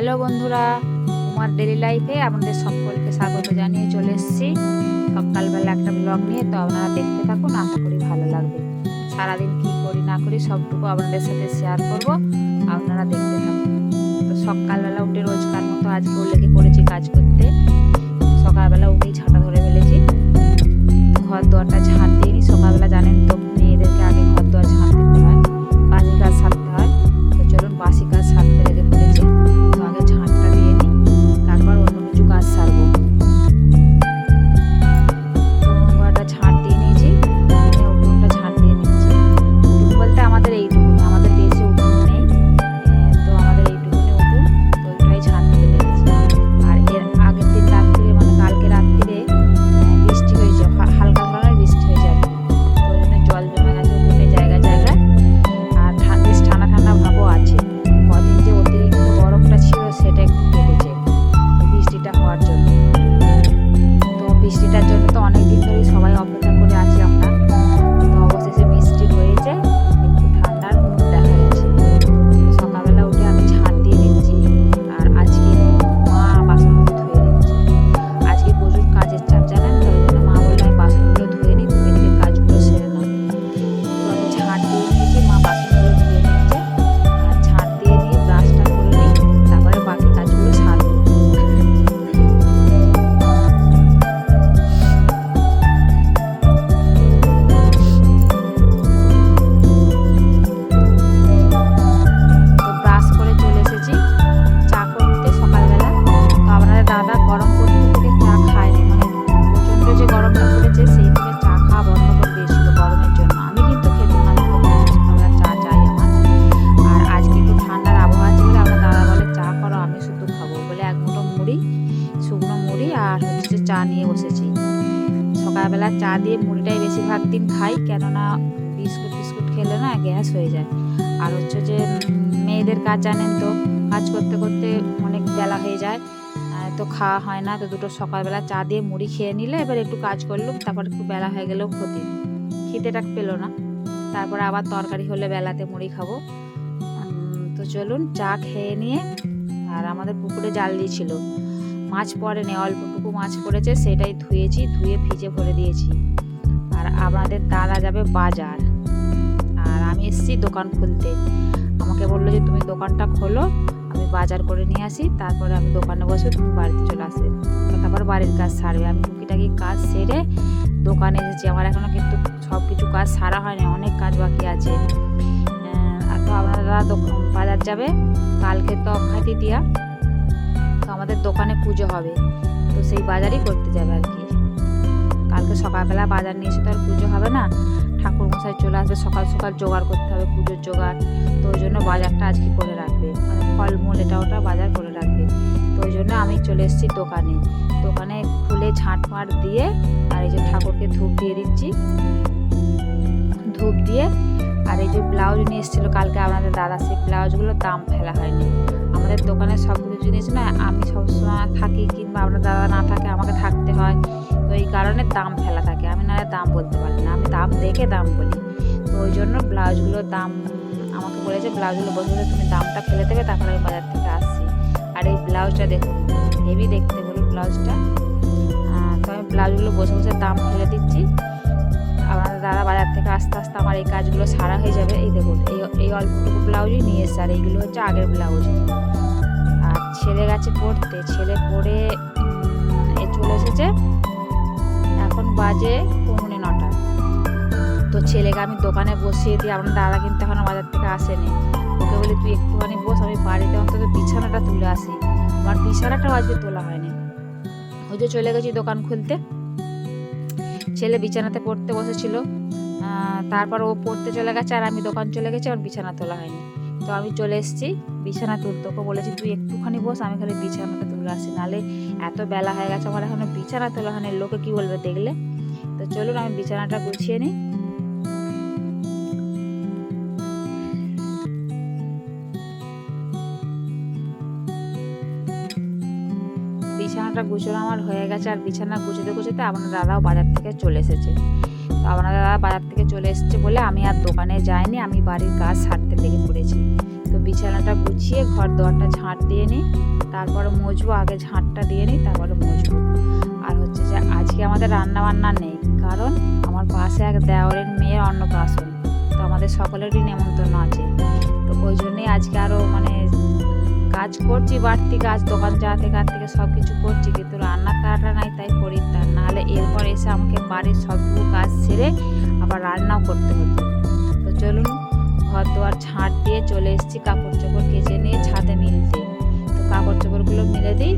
Hello বন্ধুরা, তোমার daily লাইফে আপনাদের সকলকে স্বাগত জানিয়ে চলে এসেছি। সকালবেলা একটা ব্লগ নিয়ে, তো আপনারা দেখতে থাকুন, আশা করি ভালো লাগবে। সারাদিন কি করি, না করি, সবটুকু আপনাদের সাথে শেয়ার করব, আপনারা দেখতে থাকুন। তো সকালবেলা উঠে রোজকার মতো আজকেও লেগে পড়েছি কাজ করতে। সকালবেলা উঠেই ছাতা ধরে ফেলেছি। ঘর দুয়ারটা ঝাঁট দিইনি, সকালবেলা জানেন চা দিয়ে মুড়িটাই বেশিরভাগ দিন খাই, কেননা বিস্কুট টিস্কুট খেলে না গ্যাস হয়ে যায়। আর হচ্ছে যে মেয়েদের কাজ জানেন তো, কাজ করতে করতে অনেক বেলা হয়ে যায়। তো খাওয়া হয় না, তো দুটো সকালবেলা চা দিয়ে মুড়ি খেয়ে নিলে এবার একটু কাজ করলুম, তারপর একটু বেলা হয়ে গেলেও ক্ষতি। খিদেটা পেল না। তারপরে আবার তরকারি হলে বেলাতে মুড়ি খাব। তো চলুন চা খেয়ে নিয়ে, আর আমাদের পুকুরে জাল দিয়েছিল। মাছ পড়েনি, অল্পটুকু মাছ পড়েছে, সেটাই ধুয়েছি, ধুয়ে ভিজে ভরে দিয়েছি। আর আমাদের দাদা যাবে বাজার। আর আমি এসেছি দোকান খুলতে। আমাকে বলল যে, তুমি দোকানটা খোলো, আমি বাজার করে নিয়ে আসি, তারপরে আমি দোকানে বসে তুমি বাড়িতে চলে আসে তারপর বাড়ির কাজ সারবে। আমি টুকিটাকি কাজ সেরে দোকানে এসেছি। আমার এখনও কিন্তু সব কিছু কাজ সারা হয়নি, অনেক কাজ বাকি আছে। আর তো আপনার বাজার যাবে। কালকে তো অক্ষয় তৃতীয়া তো আমাদের দোকানে পুজো হবে। তো সেই বাজারই করতে যাবে আর কি। কালকে সকালবেলা বাজার নিয়ে এসে তো আর পুজো হবে না। ঠাকুর মশাই চলে আসবে, সকাল সকাল জোগাড় করতে হবে পুজোর জোগাড়। তো ওই জন্য বাজারটা আজকে করে রাখবে। মানে ফলমূল এটা ওটা বাজার করে রাখবে। তো ওই জন্য আমি চলে এসেছি দোকানে। দোকানে খুলে ঝাঁট ফাঁট দিয়ে আর এই যে ঠাকুরকে ধূপ দিয়ে দিচ্ছি। ধূপ দিয়ে আর এই যে ব্লাউজ নিয়ে এসেছিল কালকে আপনাদের দাদা সেই ব্লাউজগুলোর দাম ফেলা হয়নি। আমাদের দোকানে সব কিছু জিনিস না আমি সবসময় থাকি কিংবা আপনার দাদা না থাকে আমাকে থাকতে হয়। তো এই কারণে দাম ফেলা থাকে। আমি না দাম বলতে পারি না। আমি দাম দেখে দাম বলি। তো ওই জন্য ব্লাউজগুলোর দাম, আমাকে বলেছে ব্লাউজগুলো বসে বসে তুমি দামটা ফেলে দেবে, তারপরে আমি বাজার থেকে আসছি। আর এই ব্লাউজটা দেখুন, হেভি দেখতে বলি ব্লাউজটা। তো আমি ব্লাউজগুলো বসে বসে দাম ফেলে দিচ্ছি। আস্তে আস্তে আমার এই কাজগুলো সারা হয়ে যাবে। এই দেখুন, এই এই অল্পটুকু ব্লাউজই নিয়ে এসছে, আর এইগুলো হচ্ছে আগের ব্লাউজ। আর ছেলে গেছে পড়তে, ছেলে পড়ে চলে এসেছে। এখন বাজে পৌনে নটা। তো ছেলেকে আমি দোকানে বসিয়ে দিই আপনার দাদা কিন্তু এখনও বাজার থেকে আসেনি। ওকে বলি, তুই একটুখানি বস, আমি বাড়িতে অন্তত বিছানাটা তুলে আসি। আমার বিছানাটাও আজকে তোলা হয়নি। ওই যে চলে গেছি দোকান খুলতে। ছেলে বিছানাতে পড়তে বসেছিল। তারপর ও পড়তে চলে গেছে আর আমি দোকান চলে গেছি, আর বিছানা তোলা হয়নি। তো আমি চলে এসেছি, বিছানা তুলতে ওকে বলেছি, তুই একটুখানি বস, আমি খালি বিছানাটা তুলে আসি। নাহলে এত বেলা হয়ে গেছে, আমার এখনও বিছানা তোলা হয়নি, লোকে কি বলবে দেখলে? তো চলুন, আমি বিছানাটা গুছিয়ে নিই। বিছানাটা গুছানো আমার হয়ে গেছে, আর বিছানা গুছোতে গুছোতে আপনার দাদাও বাজার থেকে চলে এসেছে। তো আপনার দাদা বাজার থেকে চলে এসেছে বলে আমি আর দোকানে যাইনি, আমি বাড়ির কাজ সারতে লেগে পড়েছি। তো বিছানাটা গুছিয়ে ঘর দোয়ারটা ঝাঁট দিয়ে নিই তারপরে মুছবো আগে ঝাঁটটা দিয়ে নিই তারপরে মুছবো আর হচ্ছে যে আজকে আমাদের রান্না বান্না নেই, কারণ আমার পাশে এক দেওয়ারের মেয়ের অন্নপ্রাশন। তো আমাদের সকলেরই নেমন্তন্ন আছে। তো ওই জন্যই আজকে আরও মানে কাজ করছি, বাড়তি কাজ, দোকান যাওয়া থেকে থেকে সব কিছু করছি, কিন্তু রান্নার তাড়াটা নাই, তাই করি তার নাহলে এরপর এসে আমাকে বাড়ির সবটুকু কাজ সেরে আবার রান্নাও করতে হতো। তো চলুন ঘর দোয়ার ঝাঁট দিয়ে চলে এসেছি কাপড় চোপড় কেচে নিয়ে ছাদে মিলতে তো কাপড় চোপড়গুলো মিলে দিই,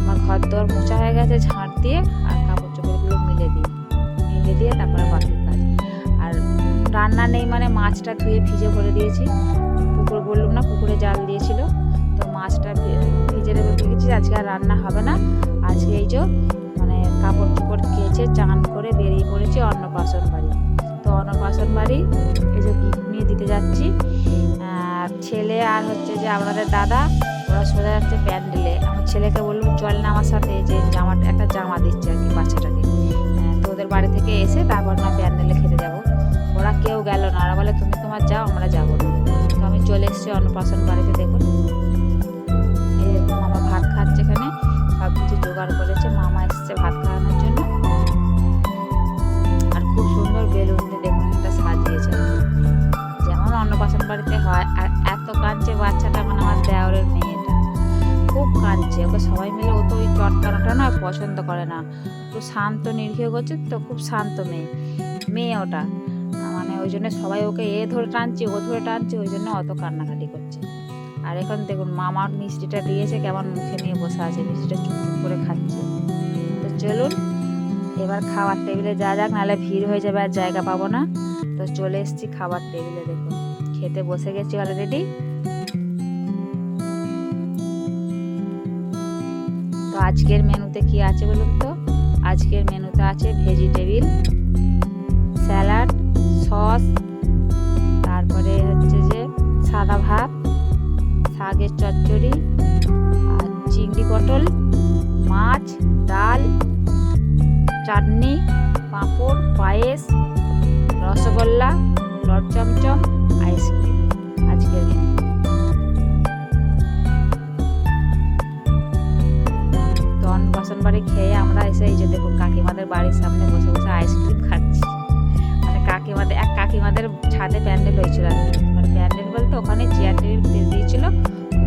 আমার ঘর দোয়ার মোছা হয়ে গেছে ঝাঁট দিয়ে, আর কাপড় চোপড়গুলো মিলে দিই। মিলে দিয়ে তারপরে বাকি কাজ। আর রান্না নেই মানে মাছটা ধুয়ে ভিজে করে দিয়েছি। পুকুর বললাম না, পুকুরে জাল দিয়েছিল। তো মাছটা ভিজে দিয়েছি আজকে আর রান্না হবে না। আজকে এই যে মানে কাপড় চোপড় কেচে চান করে বেরিয়ে পড়েছি অন্নপ্রাশন বাড়ি। তো অন্নপ্রাশন বাড়ি, এই যে গিফট নিয়ে দিতে যাচ্ছি। ছেলে আর হচ্ছে যে আপনাদের দাদা, ওরা সোজা যাচ্ছে প্যান্ডেলে আমার ছেলেকে বললাম চল না আমার সাথে যে জামা, একটা জামা দিচ্ছে আর কি বাচ্চাটাকে। তো ওদের বাড়ি থেকে এসে তারপর না প্যান্ডেলে খেতে যাব। ওরা কেউ গেল না। ওরা বলে, তুমি তোমার যাও, আমরা যাব। তো আমি চলে এসেছি অন্নপ্রাশন বাড়িতে, দেখুন। মামা ভাত খাচ্ছে এখানে। সব কিছু জোগাড় করেছে, মামা এসছে ভাত খাওয়ানোর জন্য। আর খুব সুন্দর বেলুন দিয়ে দেখুন এটা সাজিয়েছে। যেমন অন্নপ্রাশন বাড়িতে হয়, আর এত কাঁদছে বাচ্চাটা মানে আমার দেওরের মেয়েটা। খুব কাঁদছে, ওকে সবাই মিলে ও তো ওই চটকানোটা না পছন্দ করে না। একটু শান্ত, নিরীহ করছে তো, খুব শান্ত মেয়ে মেয়ে ওটা। মানে ওই জন্য সবাই ওকে এ ধরে টানছে, ও ধরে টানছে, ওই জন্য অত কান্নাকাটি করছে। আর এখন দেখুন, মামার মিষ্টিটা দিয়েছে, কেমন মুখে নিয়ে বসে আছে, মিষ্টিটা চুপ করে খাচ্ছে। তো চলুন, এবার খাবার টেবিলে যা যাক, নাহলে ভিড় হয়ে যাবে আর জায়গা পাবো না। তো চলে এসেছি খাবার টেবিলে, দেখুন। খেতে বসে গেছি অলরেডি তো আজকের মেনুতে কি আছে বলুন তো? আজকের মেনুতে আছে ভেজিটেবিল স্যালাড সস তারপরে হচ্ছে যে সাদা ভাত শাকের চচ্চড়ি, আর চিংড়ি পটল, মাছ, ডাল, চাটনি, পাঁপড়, পায়েস, রসগোল্লা লট চমচম আইসক্রিম আজকের মেনু তো অন্নপ্রাশন বাড়ি খেয়ে আমরা এসে এই যে দেখুন কাকিমাদের বাড়ির সামনে বসে বসে আইসক্রিম খাচ্ছি। মানে কাকিমাদের, এক কাকিমাদের ছাদে প্যান্ডেল হয়েছিল আর মানে প্যান্ডেল বলতে ওখানে চেয়ার টেবিল দিয়ে দিয়েছিল।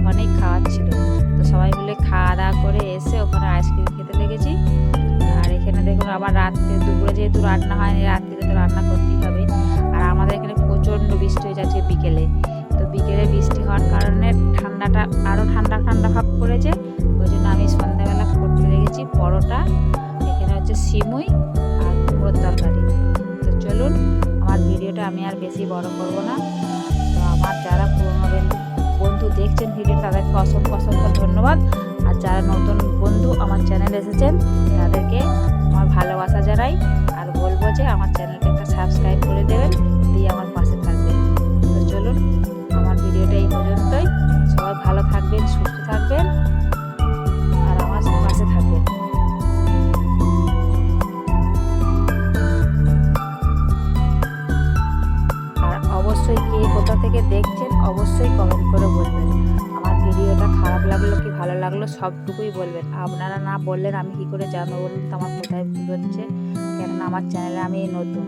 ওখানেই খাওয়াচ্ছিল তো সবাই মিলে খাওয়া দাওয়া করে এসে ওখানে আইসক্রিম খেতে লেগেছি। আর এখানে দেখুন আবার রাত্রে, দুপুরে যেহেতু রান্না হয়নি রাত্রিরে তো রান্না করতেই হবে। আর আমাদের এখানে প্রচণ্ড বৃষ্টি হয়ে যাচ্ছে বিকেলে। তো বিকেলে বৃষ্টি হওয়ার কারণে ঠান্ডাটা আরও ঠান্ডা ঠান্ডা ভাব পড়েছে। ওই জন্য আমি সন্ধ্যাবেলা করতে লেগেছি পরোটা। এখানে হচ্ছে সিমুই আর কুমড়োর তরকারি। তো চলুন, আমার ভিডিওটা আমি আর বেশি বড় করব না। তো আমার যারা পুরনো বন্ধু বন্ধু দেখছেন ভিডিও তাদেরকে অসংখ্য অসংখ্য ধন্যবাদ। আর যারা নতুন বন্ধু আমার চ্যানেল এসেছেন, তাদেরকে আমার ভালোবাসা জানাই। আর বলব যে আমার চ্যানেলটা একটা সাবস্ক্রাইব করে দেবেন, দিয়ে আমার পাশে থাকবেন। তো চলুন, আমার ভিডিওটা এই পর্যন্তই। সবাই ভালো থাকবেন, সুস্থ থাকবেন। লাগল, সবটুকুই বলবেন। আপনারা না বললেন আমি কি করে জানব বলুন তো আমার কোথায় ভুল হচ্ছে? কেননা আমার চ্যানেলে আমি নতুন।